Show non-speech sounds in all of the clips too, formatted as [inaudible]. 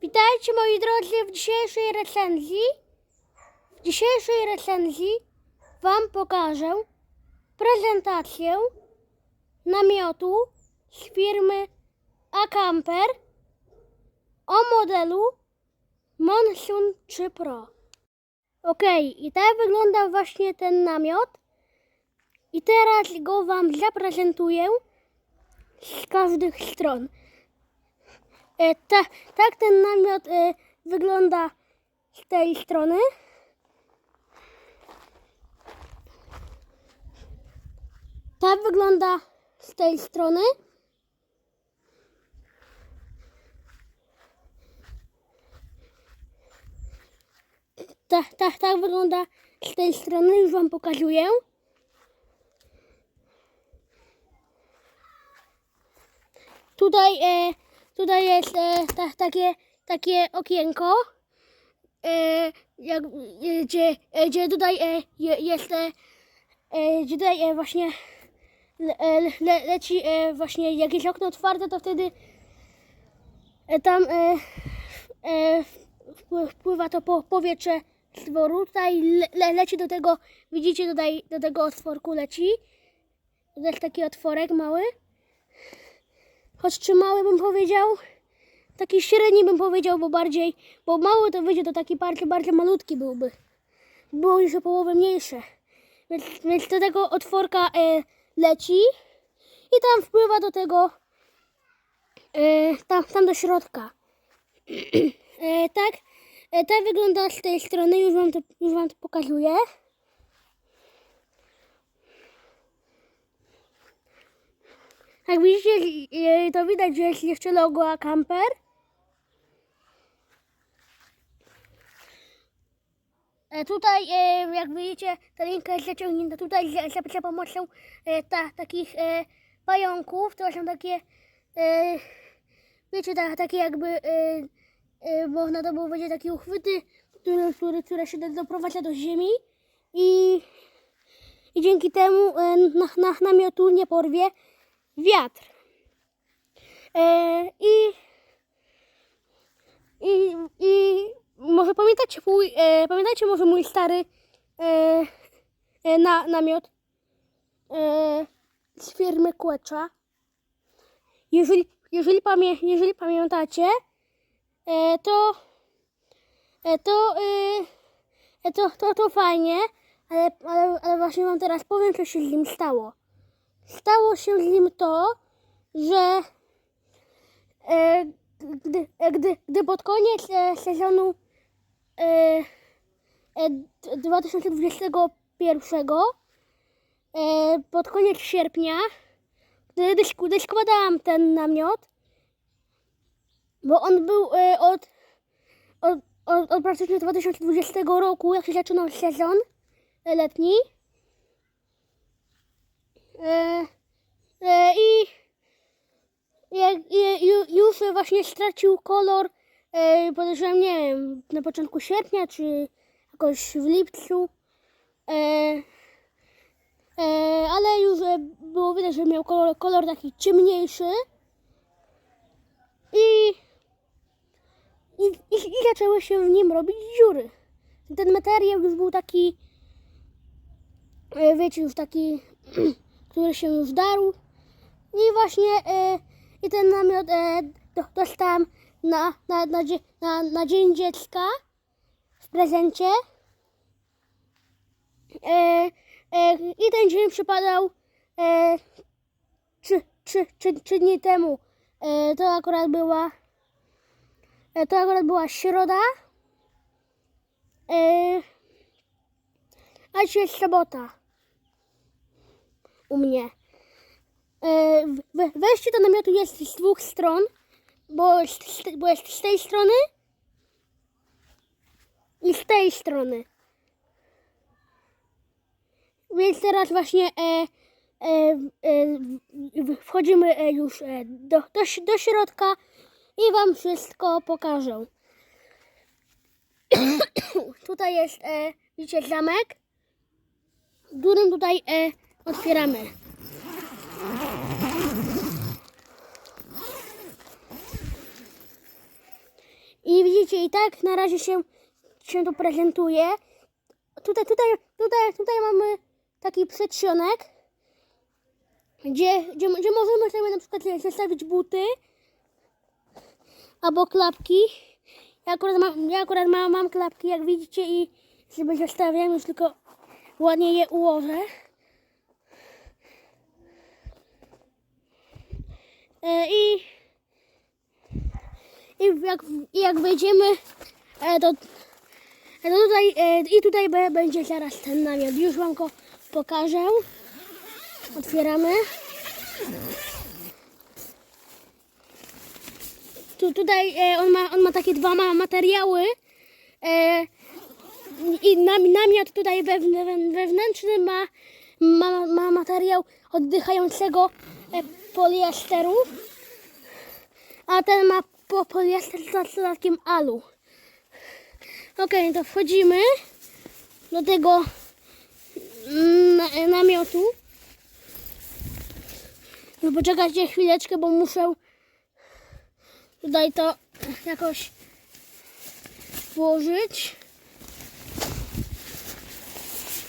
Witajcie moi drodzy w dzisiejszej recenzji. W dzisiejszej recenzji Wam pokażę prezentację namiotu z firmy Acamper o modelu Monsoon 3 Pro. Ok, i tak wygląda właśnie ten namiot. I teraz go Wam zaprezentuję z każdych stron. E, ta, tak ten namiot e, wygląda z tej strony. Tak wygląda z tej strony. Tak, tak, tak wygląda z tej strony. Już Wam pokazuję. Tutaj, e, tutaj jest e, ta, takie, takie okienko, e, jak, e, gdzie, e, gdzie tutaj e, je, jest, e, e, gdzie tutaj e, właśnie le, e, le, leci e, właśnie jakieś okno otwarte, to wtedy e, tam e, e, wpły- wpływa to po, powietrze z dworu. Tutaj le, le, leci do tego, widzicie tutaj do tego otworku leci. To jest taki otworek mały. Choć czy mały bym powiedział, taki średni bym powiedział, bo bardziej, bo mały to wyjdzie, to taki bardzo, bardzo malutki byłby. Było już o połowę mniejsze. Więc, więc do tego otworka e, leci i tam wpływa do tego, e, tam, tam do środka. [clears throat] e, tak, e, tak wygląda z tej strony, już wam to, już wam to pokazuję. Jak widzicie, to widać, że jest jeszcze logo Acamper. E, Tutaj, e, jak widzicie, ta linka jest zaciągnięta tutaj za, za, pomocą e, ta, takich pająków. To są takie, wiecie, ta, takie jakby, można to było powiedzieć, takie uchwyty, które, które, które się do- doprowadza do ziemi i, i dzięki temu na, na, namiotu nie porwie wiatr. E, i, i, I może pamiętacie mój, e, pamiętacie może mój stary e, e, na, namiot e, z firmy Kłecza? Jeżeli, jeżeli, pamię, jeżeli pamiętacie, e, to, e, to, e, e, to, to, to fajnie, ale, ale, ale właśnie wam teraz powiem, co się z nim stało stało się z nim to, że e, gdy, e, gdy, gdy pod koniec e, sezonu e, e, d- 2021, e, pod koniec sierpnia, gdy, gdy, sk- gdy składałam ten namiot, bo on był e, od, od, od, od praktycznie 2020 roku, jak się zaczynał sezon letni, E, e, I jak, już właśnie stracił kolor, e, podejrzewam, nie wiem, na początku sierpnia, czy jakoś w lipcu. E, e, ale już e, było widać, że miał kolor, kolor taki ciemniejszy. I, i, i, I zaczęły się w nim robić dziury. Ten materiał już był taki, e, wiecie, już taki [clears throat] który się już darł. I właśnie e, i ten namiot e, do, dostałam na, na, na, na, na Dzień Dziecka w prezencie. E, e, I ten dzień przypadał e, trzy, trzy, trzy, trzy dni temu. E, to akurat była e, to akurat była środa. E, a dzisiaj jest sobota u mnie. E, we- wejście do namiotu jest z dwóch stron, bo bo jest z tej strony i z tej strony. Więc teraz właśnie e, e, e, wchodzimy e, już e, do, do, do środka i Wam wszystko pokażę. [coughs] Tutaj jest, e, widzicie, zamek, w którym tutaj e, Otwieramy. I widzicie, i tak na razie się, się to prezentuje. Tutaj, tutaj, tutaj, tutaj mamy taki przedsionek, gdzie, gdzie, gdzie możemy sobie na przykład zostawić buty albo klapki. Ja akurat, mam, ja akurat mam, mam klapki, jak widzicie, i sobie zostawiam, już tylko ładnie je ułożę. I, i, jak, I jak wejdziemy, e, to, e, to tutaj, e, i tutaj będzie zaraz ten namiot. Już wam go pokażę. Otwieramy. Tu, tutaj e, on, ma, on ma takie dwa ma, materiały. E, I nam, namiot tutaj wewn, wewn- wewnętrzny ma, ma, ma materiał oddychającego e, poliesteru, a ten ma po, poliester z dodatkiem alu. Ok, to wchodzimy do tego na, namiotu. No poczekajcie chwileczkę, bo muszę tutaj to jakoś włożyć.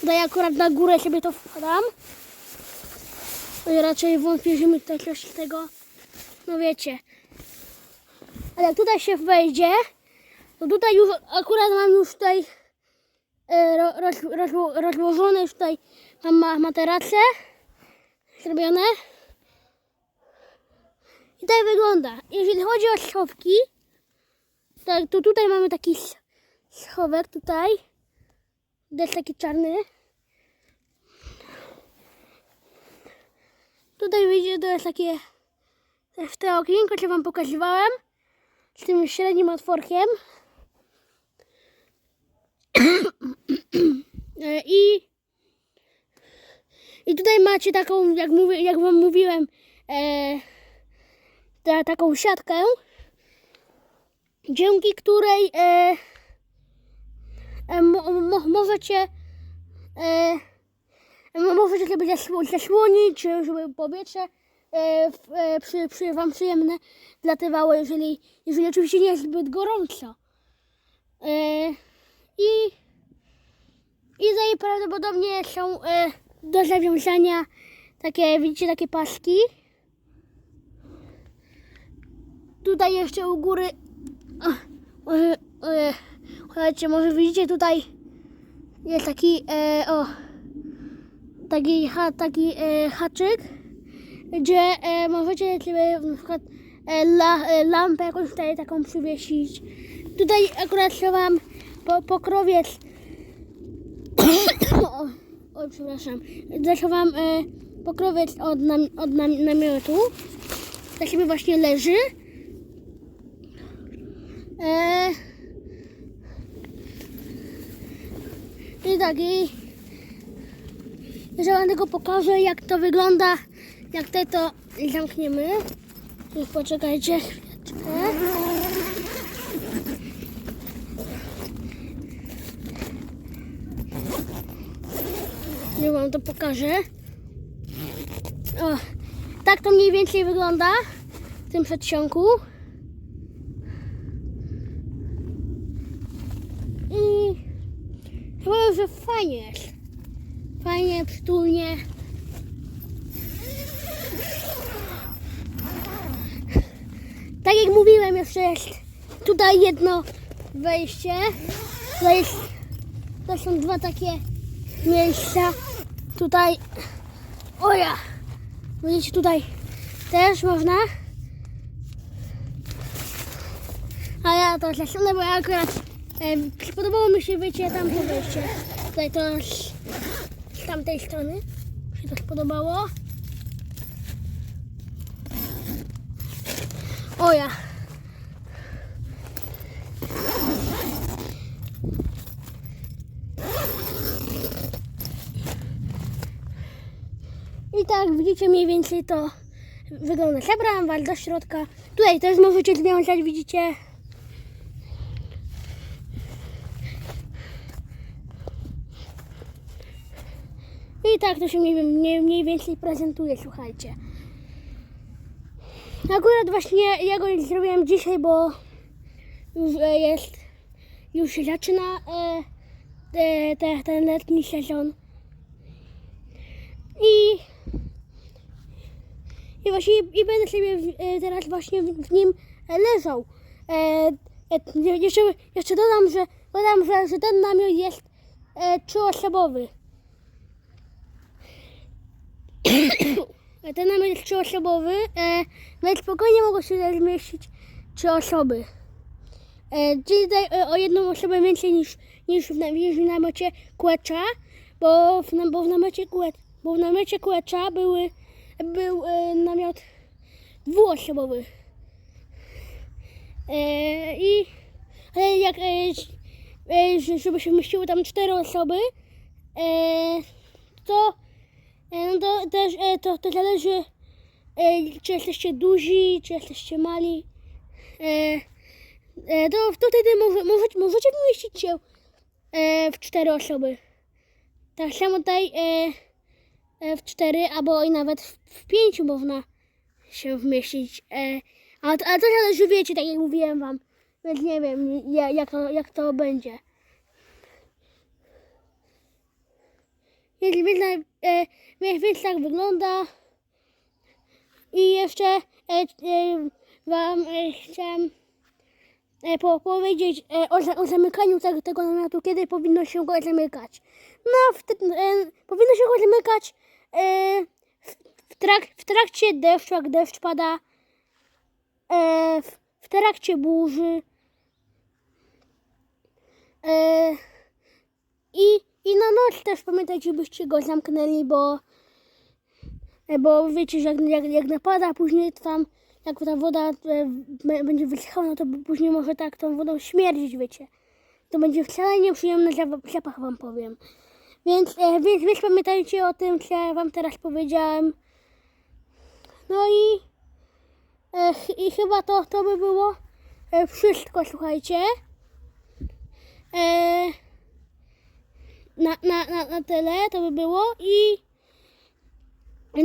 Tutaj akurat na górę sobie to wkładam. Raczej wątpię, że mi tutaj coś tego, no wiecie. Ale jak tutaj się wejdzie, to tutaj już akurat mam już tutaj e, ro, roz, rozło- rozłożone już tutaj mam ma, materace zrobione. I tak wygląda. Jeżeli chodzi o schowki, tak, to tutaj mamy taki sch- schowek tutaj. Jest taki czarny. Tutaj widzicie, to jest takie też te okienko, co wam pokazywałem. Z tym średnim otworkiem. [coughs] E, I, I tutaj macie taką, jak, mówię, jak wam mówiłem, e, ta, taką siatkę, dzięki której e, e, mo, mo, możecie e, mo- możecie sobie zasł- zasłonić, żeby powietrze e, e, przy, przy wam przyjemne latywało, jeżeli, jeżeli oczywiście nie jest zbyt gorąco. E, I, I tutaj prawdopodobnie są e, do zawiązania takie, widzicie, takie paski. Tutaj jeszcze u góry, o, może, e, może widzicie tutaj jest taki, e, o, taki, ha, taki e, haczyk, gdzie e, możecie sobie na przykład e, la, e, lampę jakąś tutaj taką przywiesić. Tutaj akurat schowam po, pokrowiec. [coughs] oj, przepraszam. Zachowam e, pokrowiec od, nam, od nam, namiotu. Tak sobie właśnie leży. E, I tak, że wam tylko pokażę, jak to wygląda, jak te to zamkniemy. Już poczekajcie chwileczkę. Nie wam to pokażę. O, tak to mniej więcej wygląda w tym przedsionku. I powiem, że fajnie jest. Fajnie, przytulnie. Tak jak mówiłem, jeszcze jest tutaj jedno wejście. To, jest, to są dwa takie miejsca. Tutaj, o ja, widzicie tutaj też można. A ja to zasunę, bo ja akurat e, podobało mi się wyjście tamte wejście. Tutaj to z, tamtej strony się to spodobało. O ja. I tak widzicie mniej więcej to wygląda. Zabrałam was do środka. Tutaj też możecie związać, widzicie. I tak to się mniej, mniej, mniej więcej prezentuje, słuchajcie. Akurat właśnie ja go nie zrobiłem dzisiaj, bo już e, jest, już się zaczyna e, te, te, ten letni sezon. I, i właśnie i będę sobie e, teraz właśnie w, nim leżał. E, e, je- jeszcze, jeszcze dodam, że dodam, że, że ten namiot jest e, trzyosobowy. Ten jest trzyosobowy, e, więc spokojnie mogą się tutaj zmieścić trzy osoby. E, czyli tutaj e, o jedną osobę więcej niż, niż, w, niż w namiocie Kłecza, bo w, nam- bo w namiocie Kłe, bo w Kłecza były, był e, namiot dwuosobowy. E, I ale jak e, e, żeby się mieściły tam cztery osoby, e, to, no to też e, to, to zależy, e, czy jesteście duzi, czy jesteście mali. E, e, to, to wtedy może, możecie, możecie wmieścić się e, w cztery osoby. Tak samo tutaj e, e, w cztery, albo i nawet w, pięciu można się wmieścić. E, a, ale to zależy, wiecie, tak jak mówiłem wam. Więc nie wiem, ja- jak to, jak to będzie. Więc, e, więc, tak wygląda. I jeszcze e, e, wam e, e, po, powiedzieć e, o, o zamykaniu tego, tego namiotu, kiedy powinno się go zamykać. No, w, e, powinno się go zamykać e, w, w, trak, w trakcie deszczu, jak deszcz pada, e, w, w trakcie burzy. E, i, I na noc też pamiętajcie, byście go zamknęli, bo, bo wiecie, że jak, jak, jak napada, później to tam, jak ta woda e, będzie wysychała, no to później może tak tą wodą śmierdzić, wiecie. To będzie wcale nieprzyjemny zap- zapach, wam powiem. Więc, e, więc, więc pamiętajcie o tym, co ja wam teraz powiedziałem. No i, e, i chyba to, to by było e, wszystko, słuchajcie. E, na, na, na, na tyle to by było i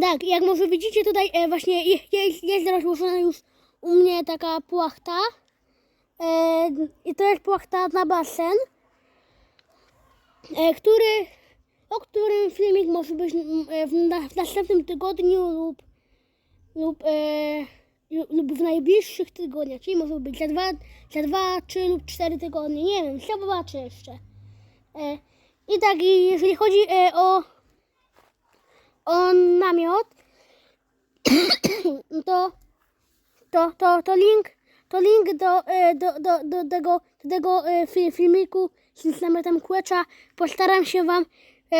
tak, jak może widzicie tutaj e, właśnie je- jest, jest rozłożona już u mnie taka płachta e, i to jest płachta na basen, e, który, o którym filmik może być e, w, na, w następnym tygodniu lub lub, e, lu- lub w najbliższych tygodniach, czyli może być za dwa, za dwa, trzy lub cztery tygodnie, nie wiem, zobaczę jeszcze. E, I tak, jeżeli chodzi e, o, o namiot, [coughs] to, to, to, to link, to link do, e, do, do, do tego, do tego e, fi- filmiku z namiotem Kłecza. Postaram się Wam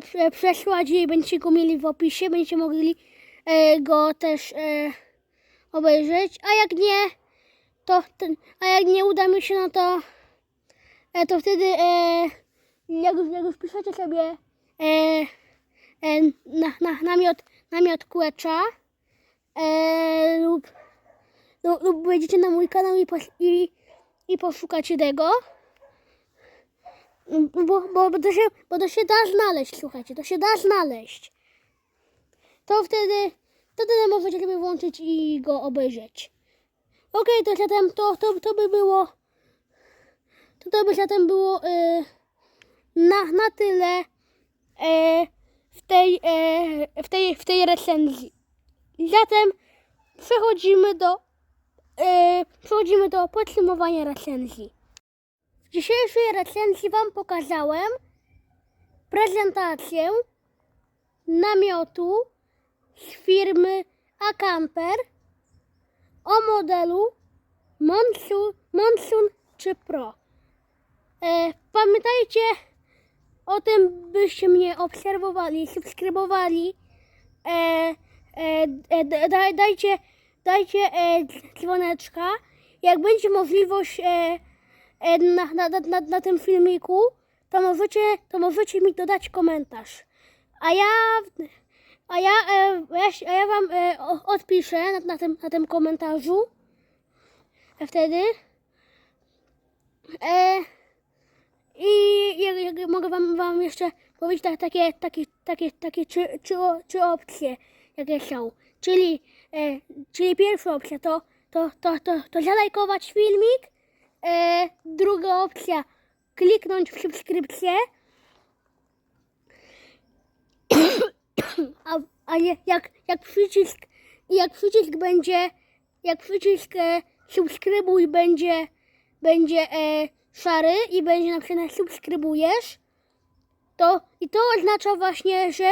prze- przesłać i będziecie go mieli w opisie, będziecie mogli go też obejrzeć, a jak nie, to ten, a jak nie uda mi się, no to to wtedy jak, już, jak już piszecie sobie e, e, na, na, namiot, namiot Kłecza e, lub, lub, lub wejdziecie na mój kanał i, i, i poszukacie tego, bo, bo, bo, to się, bo to się da znaleźć, słuchajcie, to się da znaleźć. To wtedy, wtedy możecie sobie włączyć i go obejrzeć. Okej, to zatem to, to, to by było, to, to by zatem było e, na, na tyle e, w, tej, e, w, tej, w tej recenzji. Zatem przechodzimy do, e, przechodzimy do podsumowania recenzji. W dzisiejszej recenzji Wam pokazałem prezentację namiotu z firmy Acamper o modelu Monsoon, Monsoon 3 Pro. E, pamiętajcie o tym, byście mnie obserwowali, subskrybowali. E, e, e, da- daj, dajcie dajcie e, dzwoneczka. Jak będzie możliwość e, e, na, na, na, na, tym filmiku, to możecie, to możecie mi dodać komentarz. A ja, a ja, e, ja, a ja wam e, odpiszę na, na, tym, na tym komentarzu. E, wtedy. E, I jak, wam, wam jeszcze mówić tak, takie, takie, takie, takie trzy, trzy, trzy opcje, jakie są. Czyli, e, czyli pierwsza opcja to, to, to, to, to zalajkować filmik. E, druga opcja kliknąć w subskrypcję. [coughs] A, a jak, jak przycisk jak przycisk będzie jak przycisk e, subskrybuj będzie będzie e, szary i będzie napisane subskrybujesz, to i to oznacza właśnie, że,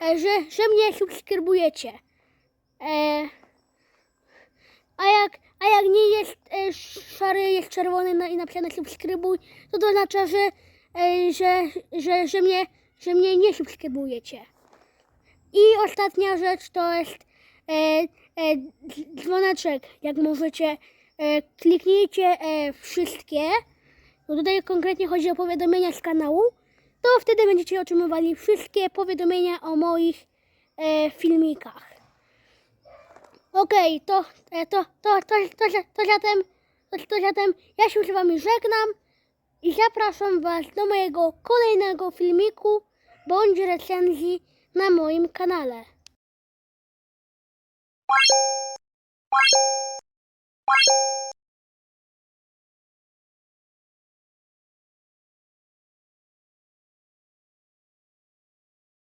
e, że, że mnie subskrybujecie. E, a jak, a jak nie jest e, szary, jest czerwony na, i napisane subskrybuj, to to oznacza, że, e, że, że, że, mnie, że mnie nie subskrybujecie. I ostatnia rzecz to jest e, e, dzwoneczek. Jak możecie, e, kliknijcie e, wszystkie. No tutaj konkretnie chodzi o powiadomienia z kanału. To wtedy będziecie otrzymywali wszystkie powiadomienia o moich e, filmikach. Okej, to, e, to, to, to, to, to, to zatem, to, to zatem ja się z wami żegnam i zapraszam was do mojego kolejnego filmiku bądź recenzji na moim kanale.